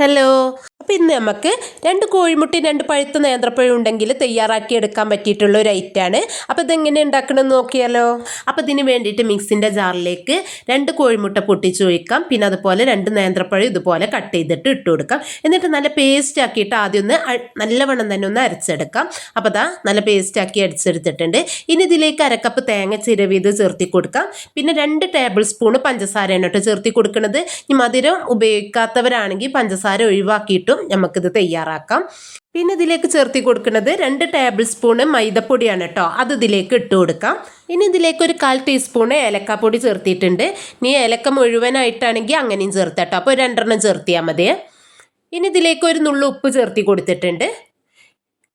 Hello. ഇന്ന് നമുക്ക് രണ്ട് കോഴിമുട്ടി രണ്ട് പഴുത്ത നേന്ത്രപ്പഴം ഉണ്ടെങ്കിൽ തയ്യാറാക്കി എടുക്കാൻ പറ്റിയിട്ടുള്ള ഒരു ഐറ്റാണ് അപ്പോൾ ഇതെങ്ങനെ ഉണ്ടാക്കണമെന്ന് നോക്കിയാലോ? അപ്പോൾ ഇതിന് വേണ്ടിയിട്ട് മിക്സിന്റെ ജാറിലേക്ക് രണ്ട് കോഴിമുട്ട പൊട്ടിച്ച് ഒഴിക്കാം. പിന്നെ അതുപോലെ രണ്ട് നേന്ത്രപ്പഴം ഇതുപോലെ കട്ട് ചെയ്തിട്ട് ഇട്ട് കൊടുക്കാം. എന്നിട്ട് നല്ല പേസ്റ്റ് ആക്കിയിട്ട് ആദ്യം ഒന്ന് നല്ലവണ്ണം തന്നെ ഒന്ന് അരച്ചെടുക്കാം. അപ്പോൾ അതാ നല്ല പേസ്റ്റ് ആക്കി അരച്ചെടുത്തിട്ടുണ്ട്. ഇനി ഇതിലേക്ക് അരക്കപ്പ് തേങ്ങ ചിരവീത് ചേർത്തി കൊടുക്കാം. പിന്നെ രണ്ട് ടേബിൾ സ്പൂണ് പഞ്ചസാരയാണ് കേട്ടോ ചേർത്തി കൊടുക്കുന്നത് ഈ മധുരം ഉപയോഗിക്കാത്തവരാണെങ്കിൽ പഞ്ചസാര ഒഴിവാക്കിയിട്ടും നമുക്കിത് തയ്യാറാക്കാം. പിന്നെ ഇതിലേക്ക് ചേർത്തി കൊടുക്കുന്നത് രണ്ട് ടേബിൾ സ്പൂണ് മൈദപ്പൊടിയാണ് കേട്ടോ അത് ഇതിലേക്ക് ഇട്ട് കൊടുക്കാം. ഇനി ഇതിലേക്ക് ഒരു കാൽ ടീസ്പൂണ് ഏലക്കാപ്പൊടി ചേർത്തിയിട്ടുണ്ട്. ഇനി ഏലക്ക മുഴുവനായിട്ടാണെങ്കിൽ അങ്ങനെയും ചേർത്തട്ടോ അപ്പോൾ രണ്ടെണ്ണം ചേർത്തിയാൽ മതി. ഇനി ഇതിലേക്ക് ഒരു നുള്ളു ഉപ്പ് ചേർത്തി കൊടുത്തിട്ടുണ്ട്.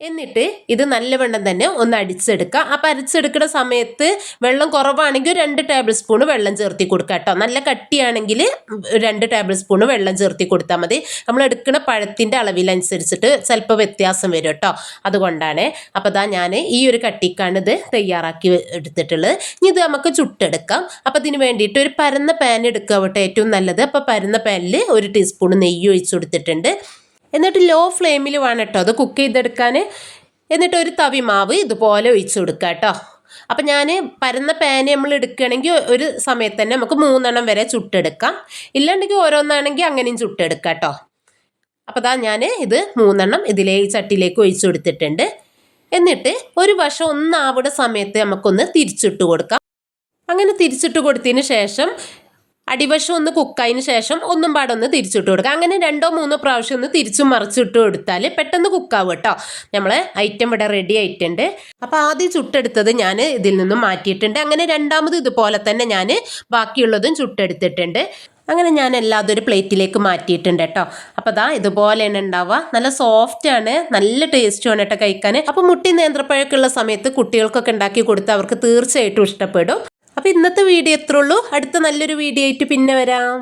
എന്നിട്ട് ഇത് നല്ലവണ്ണം തന്നെ ഒന്ന് അടിച്ചെടുക്കുക. അപ്പം അരച്ചെടുക്കുന്ന സമയത്ത് വെള്ളം കുറവാണെങ്കിൽ രണ്ട് ടേബിൾ സ്പൂൺ വെള്ളം ചേർത്തി കൊടുക്കുക കേട്ടോ. നല്ല കട്ടിയാണെങ്കിൽ രണ്ട് ടേബിൾ സ്പൂൺ വെള്ളം ചേർത്തി കൊടുത്താൽ മതി. നമ്മൾ എടുക്കുന്ന പഴത്തിന്റെ അളവിലനുസരിച്ചിട്ട് ചിലപ്പോൾ വ്യത്യാസം വരും കേട്ടോ. അതുകൊണ്ടാണ്. അപ്പോൾ ഇതാ ഞാൻ ഈ ഒരു കട്ടിക്കാണ് ഇത് തയ്യാറാക്കി എടുത്തിട്ടുള്ളത്. ഇനി ഇത് നമുക്ക് ചുട്ടെടുക്കാം. അപ്പോൾ ഇതിന് വേണ്ടിയിട്ട് ഒരു പരന്ന പാൻ എടുക്കുക കേട്ടോ ഏറ്റവും നല്ലത്. അപ്പോൾ പരന്ന പാനിൽ ഒരു ടീസ്പൂൺ നെയ്യ് ഒഴിച്ചു കൊടുത്തിട്ടുണ്ട്. എന്നിട്ട് ലോ ഫ്ലെയിമിൽ വേണം കേട്ടോ അത് കുക്ക് ചെയ്തെടുക്കാൻ എന്നിട്ട് ഒരു തവി മാവ് ഇതുപോലെ ഒഴിച്ചു കൊടുക്കുക കേട്ടോ അപ്പം ഞാൻ പരന്ന പാന് നമ്മൾ എടുക്കുകയാണെങ്കിൽ ഒരു സമയത്ത് തന്നെ നമുക്ക് മൂന്നെണ്ണം വരെ ചുട്ടെടുക്കാം. ഇല്ലാണ്ടെങ്കിൽ ഓരോന്നാണെങ്കിൽ അങ്ങനെയും ചുട്ടെടുക്കാം കേട്ടോ അപ്പോൾ അതാ ഞാൻ ഇത് മൂന്നെണ്ണം ഇതിലേ ചട്ടിയിലേക്ക് ഒഴിച്ചു കൊടുത്തിട്ടുണ്ട്. എന്നിട്ട് ഒരു വശം ഒന്നാവുന്ന സമയത്ത് നമുക്കൊന്ന് തിരിച്ചിട്ട് കൊടുക്കാം. അങ്ങനെ തിരിച്ചിട്ട് കൊടുത്തതിന് ശേഷം അടിവശം ഒന്ന് കുക്കായതിന് ശേഷം ഒന്നും പാടൊന്ന് തിരിച്ചിട്ട് കൊടുക്കുക. അങ്ങനെ രണ്ടോ മൂന്നോ പ്രാവശ്യം ഒന്ന് തിരിച്ചും മറിച്ചിട്ട് കൊടുത്താൽ പെട്ടെന്ന് കുക്കാവും കേട്ടോ. നമ്മൾ ഐറ്റം ഇവിടെ റെഡി ആയിട്ടുണ്ട്. അപ്പോൾ ആദ്യം ചുട്ടെടുത്തത് ഞാൻ ഇതിൽ നിന്നും മാറ്റിയിട്ടുണ്ട്. അങ്ങനെ രണ്ടാമത് ഇതുപോലെ തന്നെ ഞാൻ ബാക്കിയുള്ളതും ചുട്ടെടുത്തിട്ടുണ്ട്. അങ്ങനെ ഞാൻ എല്ലാതും ഒരു പ്ലേറ്റിലേക്ക് മാറ്റിയിട്ടുണ്ട് കേട്ടോ. അപ്പോൾ ദാ ഇതുപോലെയാണ് ഉണ്ടാവുക. നല്ല സോഫ്റ്റ് ആണ്. നല്ല ടേസ്റ്റുമാണ് കേട്ടോ കഴിക്കാൻ. അപ്പോൾ മുട്ടി നേന്ത്രപ്പഴക്കുള്ള സമയത്ത് കുട്ടികൾക്കൊക്കെ ഉണ്ടാക്കി കൊടുത്ത് അവർക്ക് തീർച്ചയായിട്ടും ഇഷ്ടപ്പെടും. അപ്പോൾ ഇന്നത്തെ വീഡിയോ ഇത്രയുള്ളൂ അടുത്ത നല്ലൊരു വീഡിയോ ആയിട്ട് പിന്നെ വരാം.